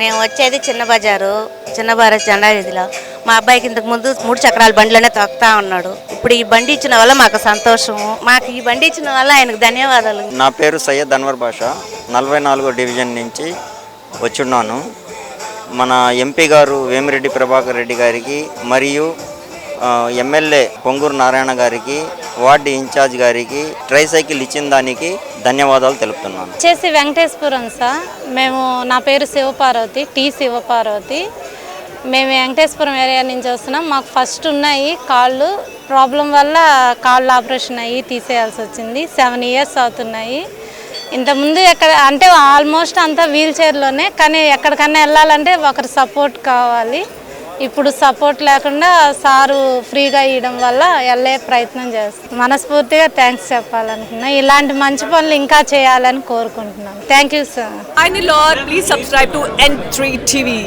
మేము వచ్చేది చిన్న బజారు చిన్న భారత్ జెండా వీధిలో. మా అబ్బాయికి ఇంతకు ముందు మూడు చక్రాల బండిలోనే తొక్కుతా ఉన్నాడు. ఇప్పుడు ఈ బండి ఇచ్చిన వల్ల మాకు సంతోషము మాకు ఈ బండి ఇచ్చిన వల్ల ఆయనకు ధన్యవాదాలు. నా పేరు సయ్యద్ అన్వర్ బాషా నలభై నాలుగో డివిజన్ నుంచి వచ్చున్నాను. మన ఎంపీ గారు వేమిరెడ్డి ప్రభాకర్ రెడ్డి గారికి మరియు ఎమ్మెల్యే పొంగూరు నారాయణ గారికి వార్డు ఇన్ఛార్జ్ గారికి ట్రైసైకిల్ ఇచ్చిన దానికి ధన్యవాదాలు తెలుపుతున్నాను. వచ్చేసి వెంకటేశ్వరం సార్ మేము నా పేరు శివపార్వతి టీ శివపార్వతి. మేము వెంకటేశ్వరం ఏరియా నుంచి వస్తున్నాం. మాకు ఫస్ట్ ఉన్నాయి కాళ్ళు. ప్రాబ్లం వల్ల కాళ్ళు ఆపరేషన్ అయ్యి తీసేయాల్సి వచ్చింది. సెవెన్ ఇయర్స్ అవుతున్నాయి. ఇంతకుముందు ఎక్కడ అంటే ఆల్మోస్ట్ అంతా వీల్ చైర్లోనే కానీ ఎక్కడికన్నా వెళ్ళాలంటే ఒకరి సపోర్ట్ కావాలి. ఇప్పుడు సపోర్ట్ లేకుండా సారు ఫ్రీగా ఇవ్వడం వల్ల వెళ్ళే ప్రయత్నం చేస్తాం మనస్ఫూర్తిగా థ్యాంక్స్ చెప్పాలనుకున్నా ఇలాంటి మంచి పనులు ఇంకా చేయాలని కోరుకుంటున్నాను. Thank you sir Finally, Lord, please subscribe to N3 TV